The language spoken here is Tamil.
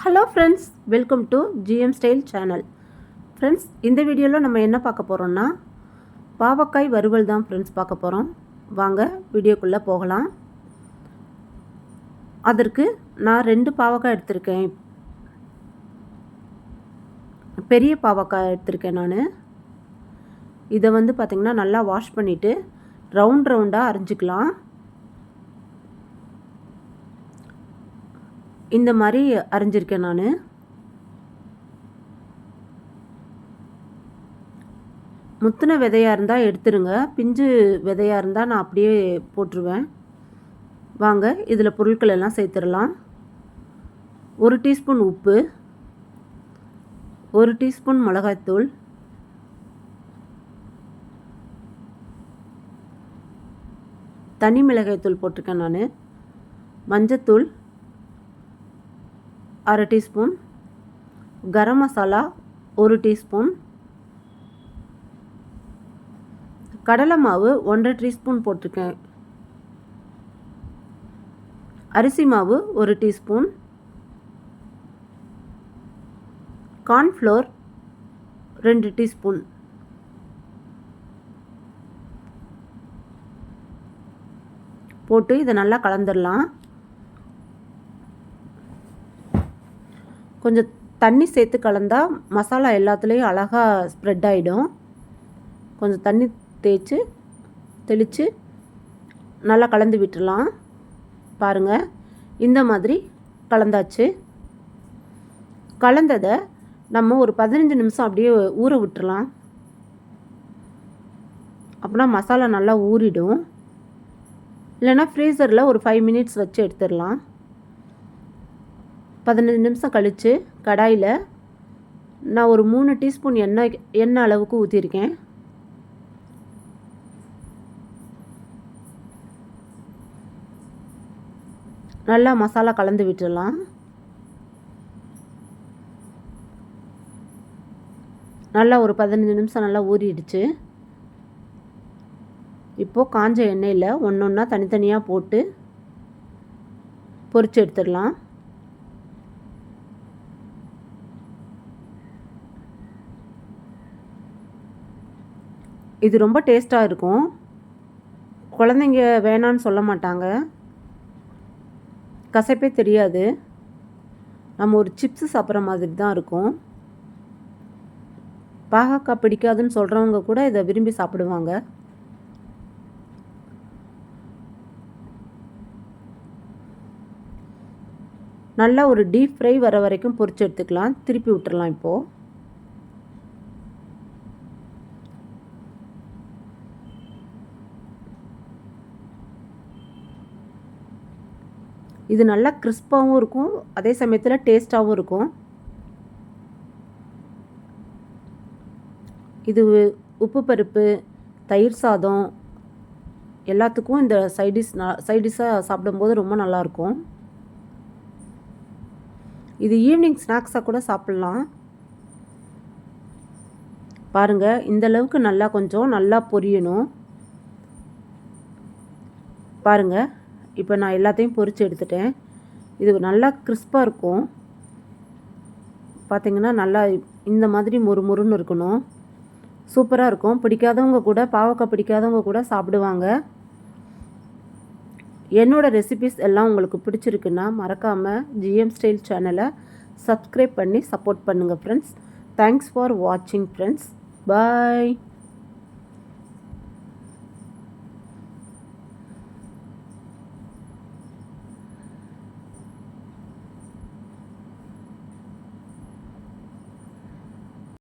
Hello friends welcome to GM style channel. Friends இந்த வீடியோவில் நம்ம என்ன பார்க்க போகிறோம்னா பாவக்காய் வறுவல் தான் ஃப்ரெண்ட்ஸ் பார்க்க போகிறோம் வாங்க வீடியோக்குள்ளே போகலாம். அதற்கு நான் ரெண்டு பாவக்காய் எடுத்திருக்கேன். பெரிய பாவக்காய் எடுத்திருக்கேன் நான். இதை வந்து பார்த்திங்கன்னா நல்லா வாஷ் பண்ணிவிட்டு ரவுண்ட் ரவுண்டாக அரிஞ்சிக்கலாம். இந்த மாதிரி அரைஞ்சிருக்கேன் நான். முத்தின விதையாக இருந்தால் எடுத்துருங்க. பிஞ்சு விதையாக இருந்தால் நான் அப்படியே போட்டுருவேன். வாங்க இதில் பொருட்கள் எல்லாம் சேர்த்துடலாம். ஒரு டீஸ்பூன் உப்பு ஒரு டீஸ்பூன் மிளகாய்த்தூள் தனி மிளகாய்த்தூள் போட்டிருக்கேன் நான். மஞ்சத்தூள் அரை டீஸ்பூன் கரம் மசாலா ஒரு டீஸ்பூன். கடலை மாவு ஒன்றரை டீஸ்பூன் போட்டிருக்கேன். அரிசி மாவு ஒரு டீஸ்பூன். கார்ன்ஃப்ளோர் ரெண்டு டீஸ்பூன். போட்டு இதை நல்லா கலந்துடலாம். கொஞ்சம் தண்ணி சேர்த்து கலந்தால் மசாலா எல்லாத்துலேயும் அழகாக ஸ்ப்ரெட் ஆகிடும் கொஞ்சம் தண்ணி தேய்ச்சி தெளித்து நல்லா கலந்து விட்டுடலாம். பாருங்கள் இந்த மாதிரி கலந்தாச்சு. கலந்ததை நம்ம ஒரு பதினஞ்சு நிமிஷம் அப்படியே ஊற விட்டுறலாம் அப்படின்னா மசாலா நல்லா ஊறிடும். இல்லைன்னா ஃப்ரீசரில் ஒரு ஃபைவ் மினிட்ஸ் வச்சு எடுத்துடலாம். பதினஞ்சு நிமிஷம் கழித்து கடாயில் நான் ஒரு மூணு டீஸ்பூன் எண்ணெய் எண்ணெய் அளவுக்கு ஊற்றிருக்கேன் நல்லா மசாலா கலந்து விட்டுடலாம். நல்லா ஒரு பதினஞ்சு நிமிஷம் நல்லா ஊறிடுச்சு. இப்போது காஞ்ச எண்ணெயில் ஒன்று ஒன்றா தனித்தனியாக போட்டு பொரிச்சு எடுத்துடலாம். இது ரொம்ப டேஸ்ட்டாக இருக்கும். குழந்தைங்க வேணான்னு சொல்ல மாட்டாங்க. கசப்பே தெரியாது. நம்ம ஒரு சிப்ஸு சாப்பிட்ற மாதிரி தான் இருக்கும். பாகக்காய் பிடிக்காதுன்னு சொல்கிறவங்க கூட இதை விரும்பி சாப்பிடுவாங்க. நல்லா ஒரு டீப் ஃப்ரை வர வரைக்கும் பொரிச்சு எடுத்துக்கலாம். திருப்பி விட்டுறலாம் இப்போது இது நல்லா கிறிஸ்பாகவும் இருக்கும். அதே சமயத்தில் டேஸ்ட்டாகவும் இருக்கும். இது உப்பு பருப்பு தயிர் சாதம் எல்லாத்துக்கும் இந்த சைடிஷ் சைடிஷாக சாப்பிடும்போது ரொம்ப நல்லாயிருக்கும். இது ஈவினிங் ஸ்நாக்ஸாக கூட சாப்பிட்லாம். பாருங்கள் இந்தளவுக்கு நல்லா கொஞ்சம் நல்லா பொரியணும். பாருங்கள் இப்போ நான் எல்லாத்தையும் பொறிச்சு எடுத்துட்டேன். இது நல்லா கிறிஸ்பாக இருக்கும். பார்த்திங்கன்னா நல்லா இந்த மாதிரி மொறு மொறுன்னு இருக்கணும். சூப்பராக இருக்கும். பிடிக்காதவங்க கூட பாவக்காய் பிடிக்காதவங்க கூட சாப்பிடுவாங்க. என்னோடய ரெசிபிஸ் எல்லாம் உங்களுக்கு பிடிச்சிருக்குன்னா மறக்காமல் ஜிஎம் ஸ்டைல் சேனலை சப்ஸ்கிரைப் பண்ணி சப்போர்ட் பண்ணுங்கள் ஃப்ரெண்ட்ஸ் தேங்க்ஸ் ஃபார் வாட்சிங் ஃப்ரெண்ட்ஸ் பாய்